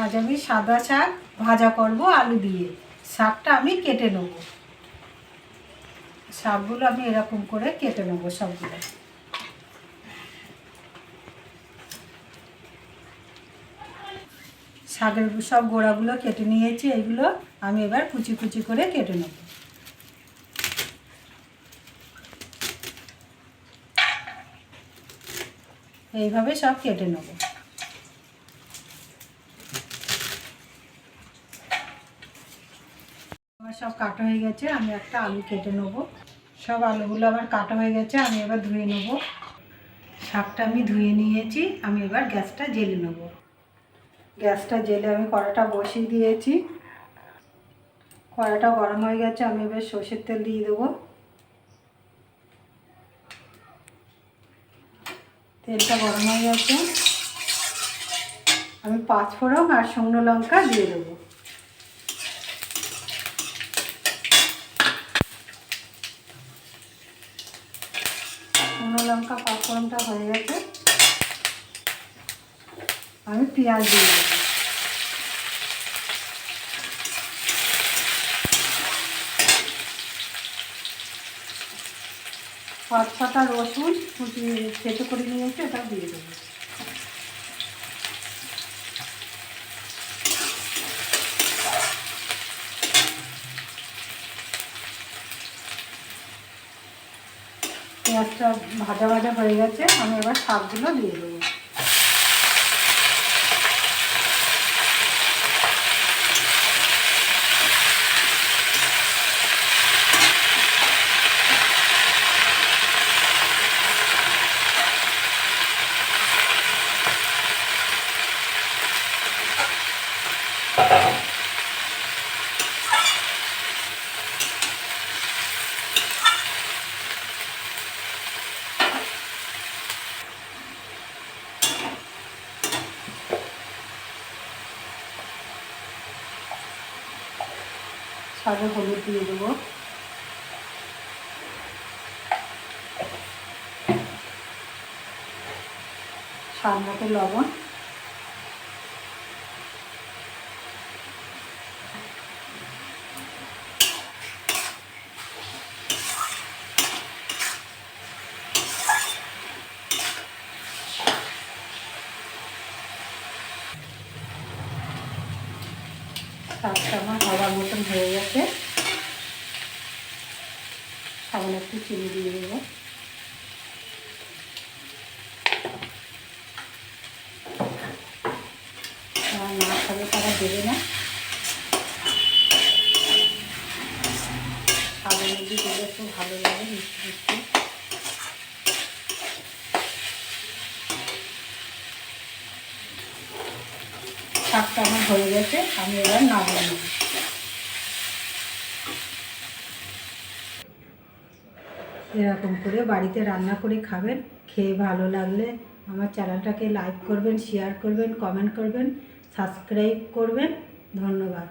আজ আমি সাদা শাক ভাজা করব আলু দিয়ে। শাকটা আমি কেটে নেব। শাকগুলো আমি এরকম করে কেটে নেব সবগুলো। শাকের সব গোড়াগুলো কেটে নিয়েছি, এগুলো আমি এবার কুচি কুচি করে কেটে নেব। এইভাবে সব কেটে নেব। আমার সব কাটা হয়ে গেছে, আমি একটা আলু কেটে নেব। সব আলুগুলো আমার কাটা হয়ে গেছে, আমি এবার ধুয়ে নেব। শাকটা আমি ধুয়ে নিয়েছি, আমি এবার গ্যাসটা জেলে নেব। গ্যাসটা জেলে আমি কড়াটা বসিয়ে দিয়েছি। কড়াটা গরম হয়ে গেছে, আমি এবার সর্ষের তেল দিয়ে দেবো। তেলটা গরম হয়ে গেছে। আমি পাঁচ ফোড়ন আর শুকনো লঙ্কা দিয়ে দেবো শুকনো লঙ্কা পাঁচ ফোড়নটা হয়ে গেছে। আমি পেঁয়াজ দিয়ে দেবো। পাঁচ ছটা রসুন কুচি কেটে করে নিয়েছি ওটা দিয়ে দেবো। পেঁয়াজটা ভাজা ভাজা হয়ে গেছে আমি এবার শাকগুলো দিয়ে দেবো। সাদা হলুদ দিয়ে দেবো। স্বাদ মতো লবণ। শাকটা আমার হওয়ার মতন হয়ে গেছে। সামান্য একটু চিনি দিয়ে দেবো। না খাবে তারা দেবে না। সাদা মধ্যে দিলে খুব ভালো লাগে, মিষ্টি মিষ্টি। শাকটা আমার হয়ে গেছে, আমি এবার নামিয়ে নেব। এরকম করে বাড়িতে রান্না করে খাবেন, খেয়ে ভালো লাগলে আমার চ্যানেলটাকে লাইক করবেন, শেয়ার করবেন, কমেন্ট করবেন, সাবস্ক্রাইব করবেন। ধন্যবাদ।